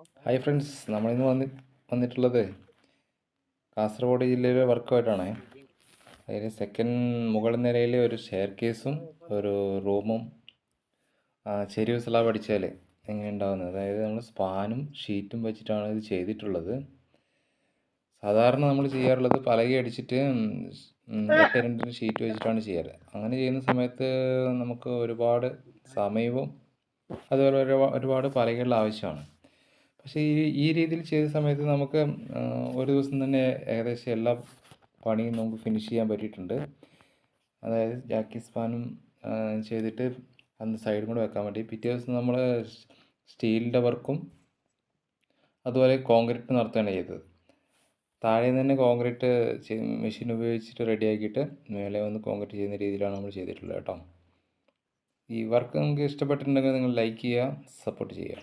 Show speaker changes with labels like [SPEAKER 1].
[SPEAKER 1] Hi friends നമ്മളിന്ന് വന്നി വന്നിട്ടുള്ളത് കാസർഗോഡ് ജില്ലയിലെ വർക്കുമായിട്ടാണ്. അതിൽ സെക്കൻഡ് മുകൾ നിലയിൽ ഒരു ഷെയർ കേസും ഒരു റൂമും ചെരിവ് സ്ലാബ് അടിച്ചാൽ എങ്ങനെ ഉണ്ടാകുന്നത് അതായത് നമ്മൾ സ്പാനും ഷീറ്റും വെച്ചിട്ടാണ് ഇത് ചെയ്തിട്ടുള്ളത്. സാധാരണ നമ്മൾ ചെയ്യാറുള്ളത് പലകി അടിച്ചിട്ട് രണ്ട് രണ്ടിന് ഷീറ്റ് വെച്ചിട്ടാണ് ചെയ്യാറ്. അങ്ങനെ ചെയ്യുന്ന സമയത്ത് നമുക്ക് ഒരുപാട് സമയവും അതുപോലെ ഒരുപാട് പലകകളുടെ ആവശ്യമാണ്. പക്ഷേ ഈ ഈ രീതിയിൽ ചെയ്ത സമയത്ത് നമുക്ക് ഒരു ദിവസം തന്നെ ഏകദേശം എല്ലാ പണിയും നമുക്ക് ഫിനിഷ് ചെയ്യാൻ പറ്റിയിട്ടുണ്ട്. അതായത് ജാക്കി സ്പാനും ചെയ്തിട്ട് അന്ന് സൈഡും കൂടെ വെക്കാൻ പറ്റി പിറ്റേ ദിവസം നമ്മൾ സ്റ്റീലിന്റെ വർക്കും അതുപോലെ കോൺക്രീറ്റ് നടത്തുകയാണ് ചെയ്തത്. താഴെ തന്നെ കോൺക്രീറ്റ് മെഷീൻ ഉപയോഗിച്ചിട്ട് റെഡിയാക്കിയിട്ട് മേലെ വന്ന് കോൺക്രീറ്റ് ചെയ്യുന്ന രീതിയിലാണ് നമ്മൾ ചെയ്തിട്ടുള്ളത് കേട്ടോ. ഈ വർക്ക് നിങ്ങൾക്ക് ഇഷ്ടപ്പെട്ടിട്ടുണ്ടെങ്കിൽ നിങ്ങൾ ലൈക്ക് ചെയ്യുക സപ്പോർട്ട് ചെയ്യുക.